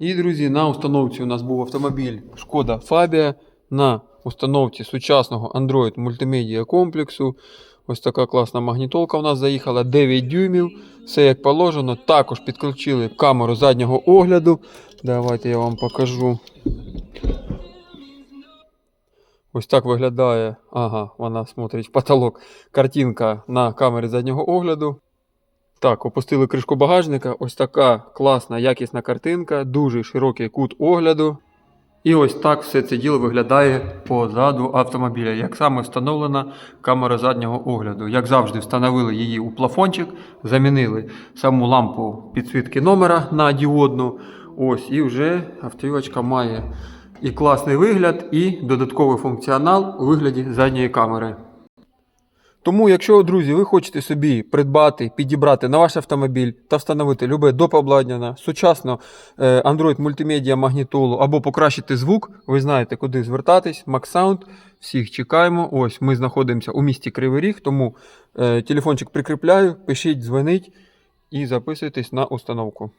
І, друзі, на установці у нас був автомобіль Шкода Фабія на установці сучасного Android мультимедіа комплексу. Ось така класна магнітолка у нас заїхала 9 дюймів. Все як положено. Також підключили камеру заднього огляду. Давайте я вам покажу. Ось так виглядає. Ага, вона смотрить в потолок. Картинка на камері заднього огляду. Так, опустили кришку багажника. Ось така класна, якісна картинка, дуже широкий кут огляду. І ось так все це діло виглядає позаду автомобіля. Як саме встановлена камера заднього огляду. Як завжди, встановили її у плафончик, замінили саму лампу підсвітки номера на діодну. Ось, і вже автівочка має і класний вигляд, і додатковий функціонал у вигляді задньої камери. Тому, якщо, друзі, ви хочете собі придбати, підібрати на ваш автомобіль та встановити любе допобладнання, сучасно е, Android мультимедіа магнітолу або покращити звук, ви знаєте, куди звертатись. MaxSound. Всіх чекаємо. Ось ми знаходимося у місті Кривий Ріг, тому е, телефончик прикріпляю, пишіть, дзвоніть і записуйтесь на установку.